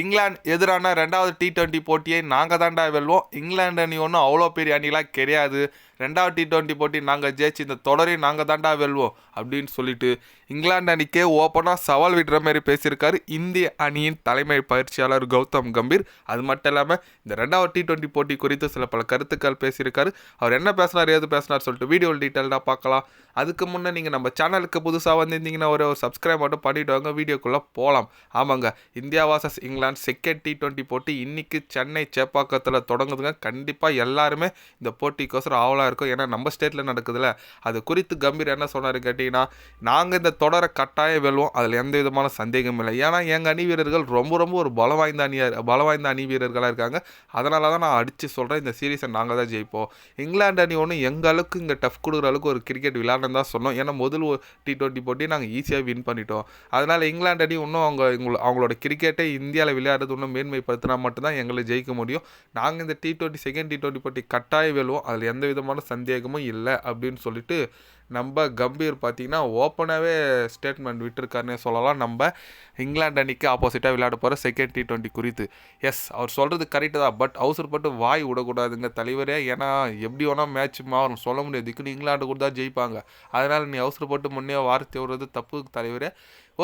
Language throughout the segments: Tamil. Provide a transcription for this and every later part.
இங்கிலாந்து எதிரான ரெண்டாவது டி ட்வெண்ட்டி போட்டியை நாங்கள் தாண்டா வெல்வோம். இங்கிலாந்து அணி ஒன்றும் அவ்வளோ பெரிய அணிலாம் கிடையாது. ரெண்டாவது டி ட்வெண்ட்டி போட்டி நாங்கள் ஜெயிச்சு இந்த தொடரையும் நாங்கள் தாண்டா வெல்வோம் அப்படின்னு சொல்லிட்டு இங்கிலாந்து அணிக்கே ஓப்பனாக சவால் விடுற மாதிரி பேசியிருக்காரு இந்திய அணியின் தலைமை பயிற்சியாளர் கௌதம் கம்பீர். அது மட்டும் இல்லாமல் இந்த ரெண்டாவது டி டுவெண்ட்டி போட்டி குறித்து சில பல கருத்துக்கள் பேசியிருக்காரு. அவர் என்ன பேசினார் ஏது பேசினார் சொல்லிட்டு வீடியோ டீட்டெயில்டாக பார்க்கலாம். அதுக்கு முன்னே நீங்கள் நம்ம சேனலுக்கு புதுசாக வந்திருந்தீங்கன்னா ஒரே ஒரு சப்ஸ்கிரைப் மட்டும் பண்ணிவிட்டு வாங்க. வீடியோக்குள்ளே போகலாம் ஆமாங்க India versus England second T twenty போட்டி இன்றைக்கி சென்னை சேப்பாக்கத்தில் தொடங்குதுங்க. கண்டிப்பாக எல்லாருமே இந்த போட்டிக்கோசரம் ஆவலாக இருக்கும். ஏன்னா நம்ம ஸ்டேட்டில் நடக்குதுல்ல. அது குறித்து கம்பீர் என்ன சொன்னார் கேட்டிங்கன்னா நாங்கள் இந்த தொடரை கட்டாயம் வெல்வோம். அதில் எந்த விதமான சந்தேகமும் இல்லை. ஏன்னா எங்கள் அணி வீரர்கள் ரொம்ப ரொம்ப ஒரு பலம் வாய்ந்த அணியாக பலம் வாய்ந்த அணி வீரர்களாக இருக்காங்க. அதனால தான் நான் அடித்து சொல்கிறேன் இந்த சீரீஸை நாங்கள் தான் ஜெயிப்போம். இங்கிலாந்து அணி ஒன்று எங்கள் அளவுக்கு இங்கே டஃப் கொடுக்குற அளவுக்கு ஒரு கிரிக்கெட் விளையாடுன்னு தான் சொன்னோம். ஏன்னா முதல் டி டுவெண்ட்டி போட்டி நாங்கள் ஈஸியாக வின் பண்ணிட்டோம். அதனால் இங்கிலாந்து அணி இன்னும் அவங்க அவங்களோட கிரிக்கெட்டை இந்தியாவில் விளையாடுறது இன்னும் மேன்மைப்படுத்தினா மட்டும்தான் எங்களை ஜெயிக்க முடியும். நாங்கள் இந்த T twenty second T twenty போட்டி கட்டாயம் வெல்வோம். அதில் எந்த விதமான சந்தேகமும் இல்லை அப்படின்னு சொல்லிட்டு நம்ம கம்பீர் பார்த்தீங்கன்னா ஓப்பனாகவே ஸ்டேட்மெண்ட் விட்டுருக்காருன்னே சொல்லலாம். நம்ம இங்கிலாந்து அணிக்கு ஆப்போசிட்டாக விளையாட போகிற செகண்ட் டி டுவெண்ட்டி குறித்து. எஸ் அவர் சொல்கிறது கரெக்டு தான். பட் அவசரப்பட்டு வாய் விடக்கூடாதுங்க தலைவரே. ஏன்னா எப்படி வேணால் மேட்ச் மாறும். சொல்ல முடியாது. இதுக்குன்னு கூட தான் ஜெயிப்பாங்க. அதனால் நீ அவசரப்பட்டு முன்னே வார்த்தை விடுறது தப்பு தலைவரே.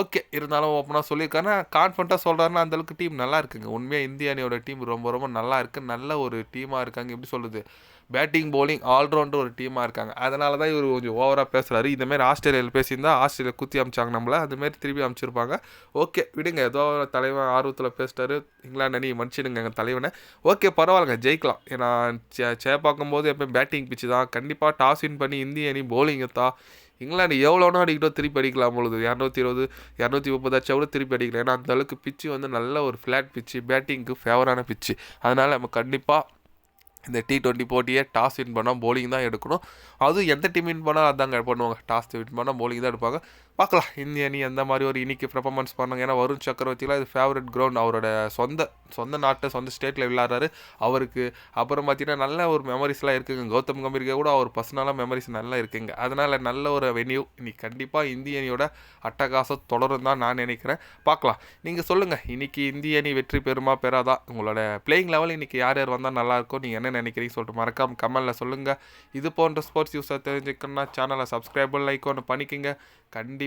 ஓகே இருந்தாலும் ஓப்பனாக சொல்லியிருக்காருன்னா கான்ஃபிடண்ட்டாக சொல்கிறாருன்னா அந்தளவுக்கு டீம் நல்லா இருக்குங்க. உண்மையாக இந்திய அணியோட டீம் ரொம்ப ரொம்ப நல்லா இருக்குது நல்ல ஒரு டீமாக இருக்காங்க. எப்படி சொல்கிறது பேட்டிங் போலிங் ஆல்ரவுண்டர் ஒரு டீமாக இருக்காங்க. அதனால தான் இவர் கொஞ்சம் ஓவராக பேசுகிறாரு இந்தமாரி ஆஸ்திரேலியாவில் பேசியிருந்தா ஆஸ்திரேலியா குத்தி அமிச்சாங்க நம்மளை. அதுமாரி திருப்பி அமிச்சிருப்பாங்க. ஓகே விடுங்க. ஏதோ தலைவன் ஆர்வத்தில் பேசிட்டாரு. இங்கிலாந்து அணி மன்னிச்சிடுங்க எங்கள் தலைவனை. ஓகே பரவாயில்லங்க. ஜெயிக்கலாம். ஏன்னா சே சே பார்க்கும்போது எப்போ பேட்டிங் பிச்சு தான். கண்டிப்பாக டாஸ் வின் பண்ணி இந்திய அணி போலிங்கை தான் இங்கிலாந்து எவ்வளோனா அடிக்கிட்டோ திருப்பி அடிக்கலாம் பொழுது? இரநூத்தி இருபது இரநூத்தி முப்பதாச்சும் கூட திருப்பி அடிக்கலாம் ஏன்னா அந்த அளவுக்கு பிச்சு வந்து நல்ல ஒரு ஃப்ளாட் பிச்சு பேட்டிங்க்கு ஃபேவரான பிச்சு அதனால் நம்ம கண்டிப்பாக இந்த டி டுவெண்ட்டி போட்டியே டாஸ் வின் பண்ணால் போலிங் தான் எடுக்கணும். அதுவும் எந்த டீம் வின் பண்ணால் அதாங்க பண்ணுவாங்க. டாஸ் வின் பண்ணால் போலிங் தான் எடுப்பாங்க. பார்க்கலாம். இந்திய அணி எந்த மாதிரி ஒரு இன்னைக்கு பெர்ஃபார்மன்ஸ் பண்ணாங்க? ஏன்னா வருண் சக்கரவர்த்திலாம் இது ஃபேவரட் கிரவுண்ட் அவரோட சொந்த சொந்த நாட்டு சொந்த ஸ்டேட்டில் விளையாடுறாரு. அவருக்கு அப்புறம் பார்த்தீங்கன்னா நல்ல ஒரு மெமரிஸ்லாம் இருக்குங்க. கௌதம் கம்பீருக்கு கூட அவர் பர்சனலாக மெமரிஸ் நல்லா இருக்குங்க. அதனால் நல்ல ஒரு வென்யூ இன்னைக்கு கண்டிப்பாக இந்திய அணியோட அட்டகாசம் தொடரும் தான் நான் நினைக்கிறேன். பார்க்கலாம். நீங்கள் சொல்லுங்கள் இன்றைக்கி இந்திய அணி வெற்றி பெறுமா பெறாதா? உங்களோட பிளேயிங் லெவல் இன்றைக்கி யார் யார் வந்தால் நல்லாயிருக்கும் நீங்கள் என்ன நினைக்கிறீங்க சொல்லிட்டு மறக்காம கமெண்டில் சொல்லுங்கள் இது போன்ற ஸ்போர்ட்ஸ் யூஸை தெரிஞ்சுக்கணும்னா சேனலை சப்ஸ்கிரைபர் லைக் ஒன்று பண்ணிக்கோங்க. கண்டிப்பாக